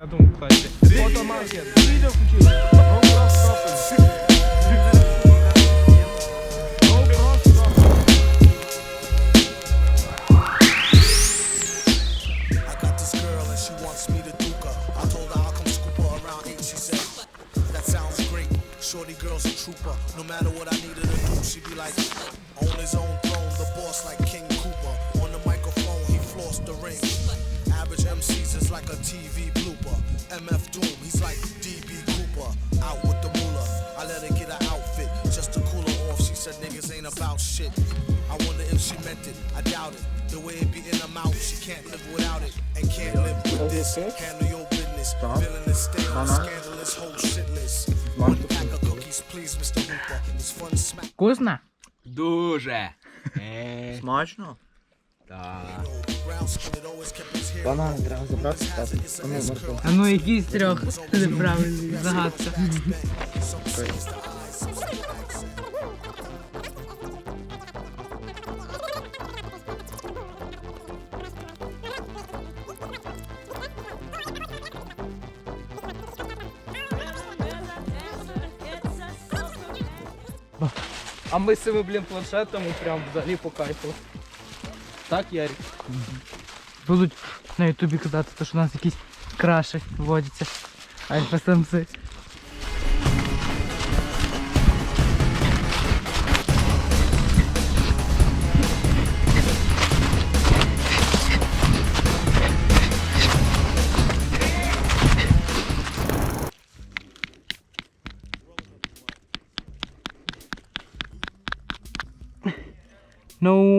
Jag dunkar inte. Borta marken. Freedom for kids. Hålla straffen. Shorty girl's a trooper. No matter what I needed to do, she be like, on his own throne, the boss like King like a TV blooper. MF Doom, he's like DB Cooper. Out with the moolah. I let her get her outfit just to cool her off. She said niggas ain't about shit. I wonder if she meant it. I doubt it. The way it be in her mouth, she can't live without it and can't live with this. Handle your business. Feeling this stale, scandalous, whole shitless. One pack of cookies, please, Mr. Hooper. It's fun smack. Вкусно? Дуже. Е, Смачно? Так. Банан треба забрати, Has it, it's an. А ну який з трьох неправильний загадка. А ми з цими, блін, планшетами прям взагалі по кайфу. Так, Ярик? Будуть на ютубі казати, то, що у нас якісь краші водяться. Альфа-самці. No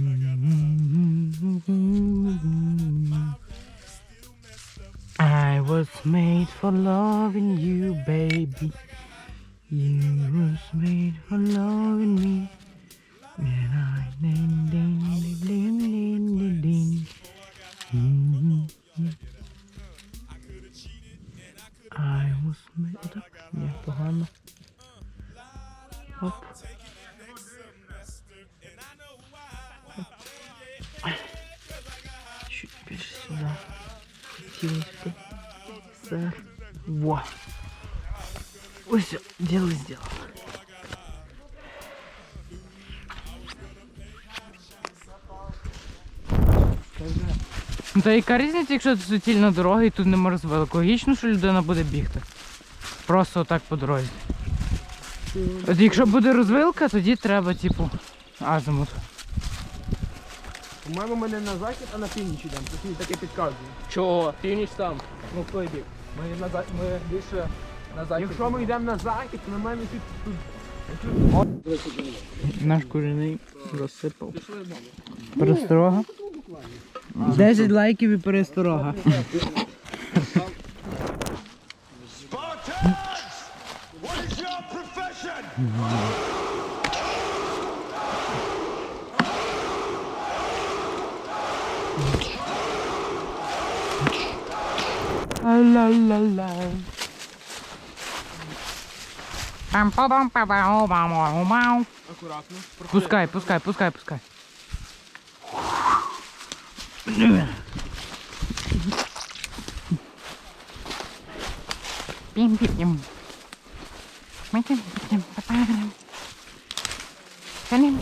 was made for loving you, baby. You was made for loving me. And I ding ding ding ding ding ding ding. Mm -hmm. I was made up. Yeah, Bahama. Hop. Şu bir sıra. İki Все. Во. Ось, дело сделал. Ну, Та яка різниця, якщо це суцільна дорога і тут нема розвилок? Логічно, що людина буде бігти. Просто отак по дорозі. От якщо буде розвилка, тоді треба, типу, азимут. По-моєму, ми не на захід, а на північ йдемо. Тут мені таке підказує. Чого? Північ там. Ну в той бік. Ми, на, за- ми більше на захід. Якщо ми йдемо на захід, то на мене тут, тут Наш куряний розсипав. Пересторога. 10 лайків і пересторога. Ла-ла-ла. Пам-па-пам-па-пам-пам-пам-пам. акуратно. Пускай, пускай, пускай, пускай. Пим-пим-пим. Пим-пим-пим-пам. Пим-пим-пим.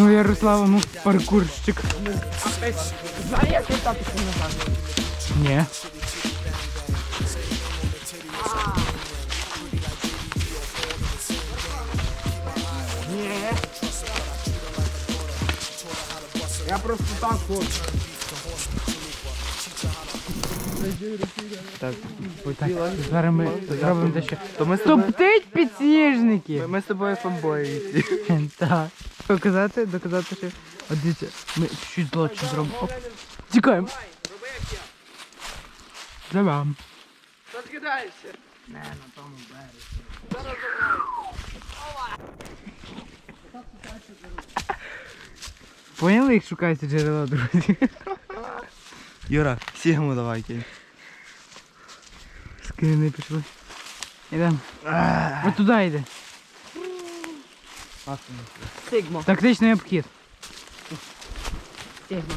Ну, Ярослава, ну, паркурщик. Знаєш, як кататися назад? Ні. Я просто так хочу. Так, так, зараз ми зробимо дещо. То ми з тобою, Топтить підсніжники! ми з тобою фанбої. Так. Доказати, доказати, що. От дивіться, ми чуть злочин зробимо. Оп. Тікаємо. Живем. Розкидаєшся. Не, на тому березі. Зараз. Поняли, як шукається джерело, друзі? Юра, сігму давай кинь. Скини пішли. Ідем. От туди йде. Сигма. Тактичний обхід. Сигма.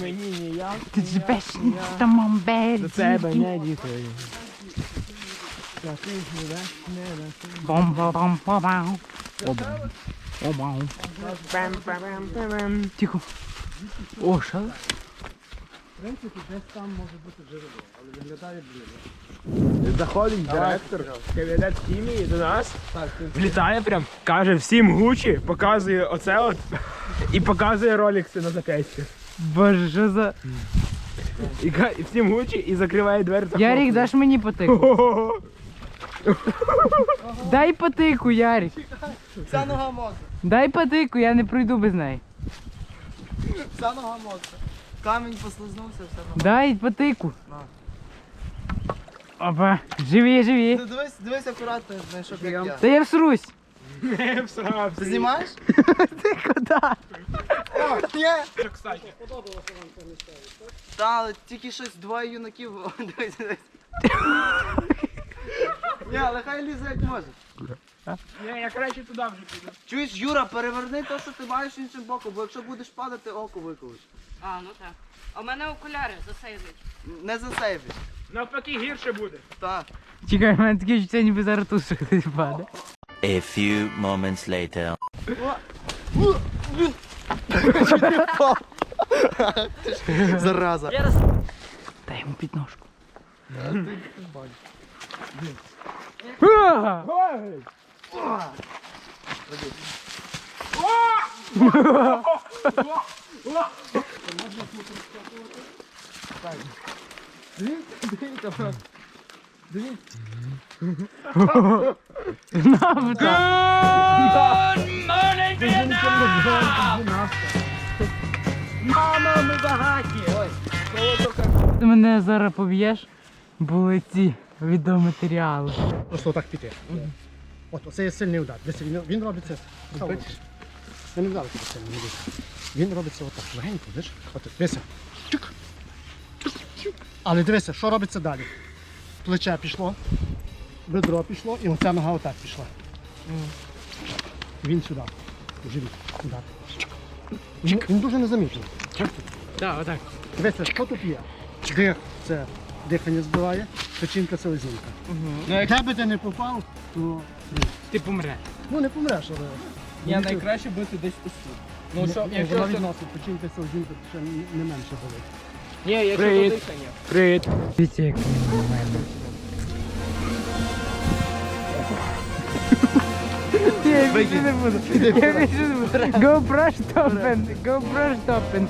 Мені ніяк. Ти живеш тому березі. До тебе не дітей. Бом бом бом бом бом бом бом Тихо. О, що? Заходить директор кабінет хімії до нас, влітає прям, каже всім гучі, показує оце от і показує ролікси на зап'ясті. Боже, що за... І, ка- і всім гучі і закриває двері. Ярик, даш мені потику? Ого. Дай потику, Ярик. Ця нога мокра. Дай потику, я не пройду без неї. Ця нога мокра. Камінь послизнувся, все нога. Дай потику. Опа, живі, живі. Ти дивись, дивись акуратно, знайшов як я. Та я всрусь. Не всрався. Ти знімаєш? Ти куди? Ні. Кстати. Та, але тільки щось двоє юнаків. Дивись, дивись. Ні, але хай лізе як може. Ні, я краще туди вже піду. Чуєш, Юра, переверни те, що ти маєш іншим боком, бо якщо будеш падати, око виколиш. А, ну так. А в мене окуляри засейвить. Не засейвиш. Навпаки гірше буде. Так. Чекай, в мене таке відчуття, ніби зараз тут щось впаде. A few moments later. Зараза. Дай йому підножку. А! Нам так. Мама, ми багаті! Ти мене зараз поб'єш, були ці відеоматеріали. Просто отак піти. От оце є сильний удар. Дивіться, він, він робиться. Він не вдарив тебе сильно, не бійся. Він робиться отак, легенько, бачиш? От, дивися. Чук. Але дивися, що робиться далі. Плече пішло, бедро пішло, і оця нога отак пішла. Він сюди. У живіт. Удар. Він, він дуже незамітний. Так, отак. Дивися, що тут є? Дих це дихання збиває, печінка це лизінка. Ну, Де би ти не попав, то Ти помре. ну не помреш, але. Я найкраще бити десь тут. Ну що, Ну, якщо вона це... відносить печінка то ще не менше болить. Ні, якщо Привіт. до дихання. Привіт. Дивіться, як він на мене. Я більше не буду. Я більше не буду. GoPro stoppen. GoPro stoppen.